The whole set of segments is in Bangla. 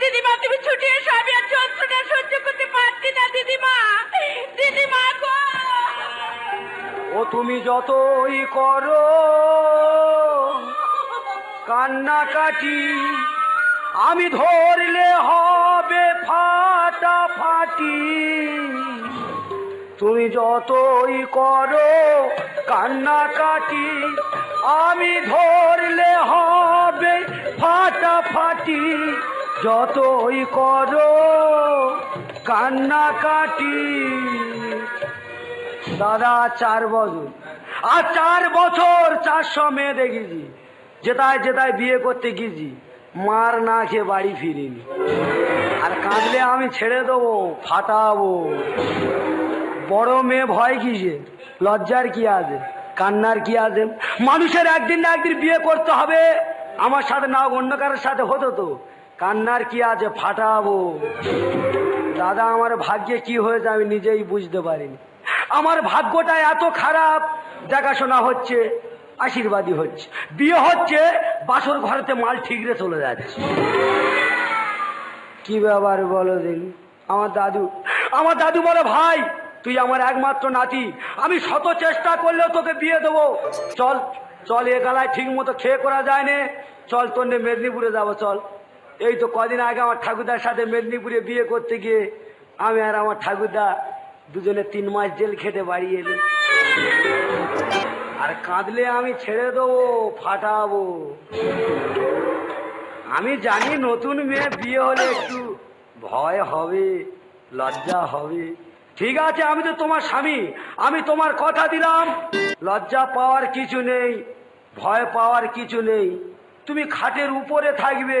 দিদিমা, তুমি ছুটে এসো, আমি আর যন্ত্রণা সহ্য করতে পারছি না, দিদিমা। দিদিমা গো। ও তুমি যতই করো, কান্নাকাটি আমি ধরলে হবে ফাটাফাটি। তুমি যতই করো, কান্নাকাটি আমি ধরলে হবে ফাটাফাটি। যতই করো কান্নাকাটি, দাদা চার বছর। আর চার বছর চারশো মেয়ে দেখেছি যেটায় যেটায় বিয়ে করতে গেছি মার না খেয়ে বাড়ি ফিরিনি। আর কাঁদলে আমি ছেড়ে দেবো, ফাটাবো। বড় মেয়ে ভয় কিসে লজ্জার কি আছে? কান্নার কি আছে? মানুষের একদিন না একদিন বিয়ে করতে হবে। আমার সাথে না অন্য কারোর সাথে হতো তো। কান্নার কি আছে? ফাটাবো। দাদা, আমার ভাগ্যে কি হয়েছে আমি নিজেই বুঝতে পারিনি। আমার ভাগ্যটা এত খারাপ। দেখাশোনা হচ্ছে আশীর্বাদী হচ্ছে। বিয়ে হচ্ছে, বাসর ঘরেতে মাল ঠিকরে চলে যাচ্ছে। কি ব্যাপার বলো দেখি? আমার দাদু আমার দাদু বলে, ভাই, তুই আমার একমাত্র নাতি। আমি শত চেষ্টা করলেও তোকে বিয়ে দেবো। চল চল এ গালায় ঠিক মতো খেয়ে করা যায় না। চল তোর মেদিনীপুরে যাব, চল। এই তো কদিন আগে আমার ঠাকুরদার সাথে মেদিনীপুরে বিয়ে করতে গিয়ে আমি আর আমার ঠাকুরদা দুজনে তিন মাস জেল খেতে বাড়ি এলে আর কাঁদলে আমি ছেড়ে দেবো, ফাটাবো। আমি জানি নতুন মেয়ে বিয়ে হলে একটু ভয় হবে, লজ্জা হবে। ঠিক আছে, আমি তো তোমার স্বামী, আমি তোমার কথা দিলাম। লজ্জা পাওয়ার কিছু নেই, ভয় পাওয়ার কিছু নেই। তুমি খাটের উপরে থাকবে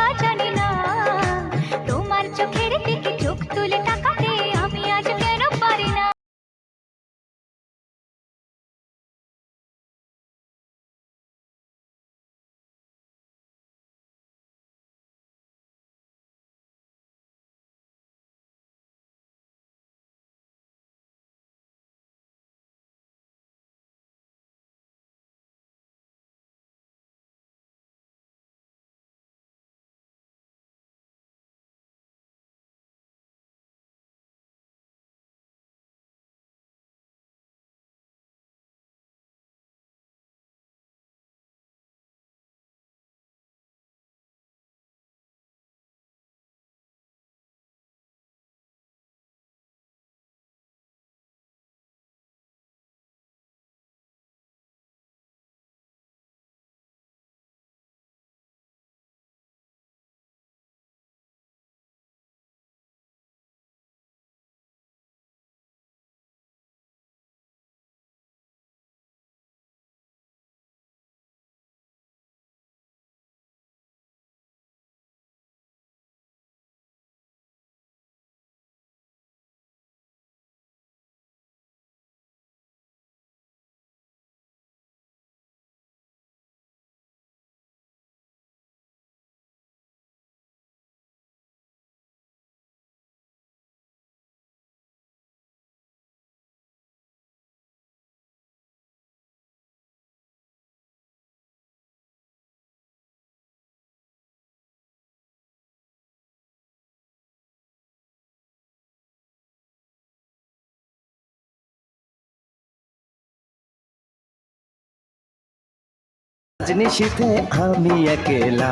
আজ নিশীথে আমি একেলা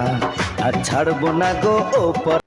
আর ছাড়বো না গো ওপর